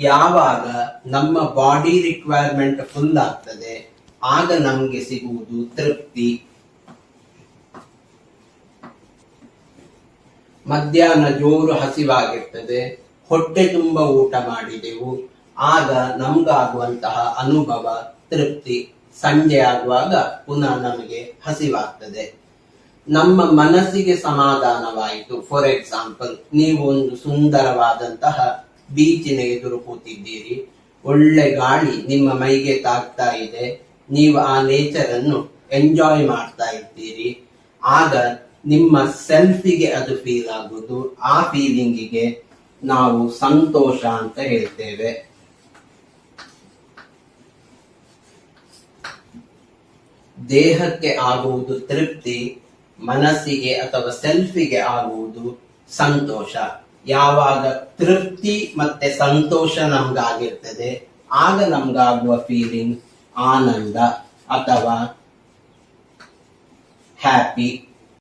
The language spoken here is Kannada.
ಯಾವಾಗ ನಮ್ಮ ಬಾಡಿ ರಿಕ್ವೈರ್ಮೆಂಟ್ ಫುಲ್ ಆಗ್ತದೆ, ಆಗ ನಮ್ಗೆ ಸಿಗುವುದು ತೃಪ್ತಿ. ಮಧ್ಯಾಹ್ನ ಜೋರು ಹಸಿವಾಗಿರ್ತದೆ, ಹೊಟ್ಟೆ ತುಂಬ ಊಟ ಮಾಡಿದೆವು, ಆಗ ನಮ್ಗಾಗುವಂತಹ ಅನುಭವ ತೃಪ್ತಿ. ಸಂಜೆ ಆಗುವಾಗ ಪುನಃ ನಮಗೆ ಹಸಿವಾಗ್ತದೆ. ನಮ್ಮ ಮನಸ್ಸಿಗೆ ಸಮಾಧಾನವಾಯಿತು. ಫಾರ್ ಎಕ್ಸಾಂಪಲ್ ನೀವು ಒಂದು ಸುಂದರವಾದಂತಹ ಬೀಚಿನ ಎದುರು ಕೂತಿದ್ದೀರಿ. ಒಳ್ಳೆ ಗಾಳಿ ನಿಮ್ಮ ಮೈಗೆ ತಾಗ್ತಾ ಇದೆ. ನೀವು ಆ ನೇಚರ್ ಅನ್ನು ಎಂಜಾಯ್ ಮಾಡ್ತಾ ಇದ್ದೀರಿ. ಆಗ ನಿಮ್ಮ ಸೆಲ್ಫಿಗೆ ಅದು ಫೀಲ್ ಆಗುವುದು. ಆ ಫೀಲಿಂಗಿಗೆ ನಾವು ಸಂತೋಷ ಅಂತ ಹೇಳ್ತೇವೆ. ದೇಹಕ್ಕೆ ಆಗುವುದು ತೃಪ್ತಿ, ಮನಸ್ಸಿಗೆ ಅಥವಾ ಸೆಲ್ಫಿಗೆ ಆಗುವುದು ಸಂತೋಷ. ಯಾವಾಗ ತೃಪ್ತಿ ಮತ್ತೆ ಸಂತೋಷ ನಮ್ಗಾಗಿರ್ತದೆ ಆಗ ನಮ್ಗಾಗುವ ಫೀಲಿಂಗ್ ಆನಂದ ಅಥವಾ ಹ್ಯಾಪಿ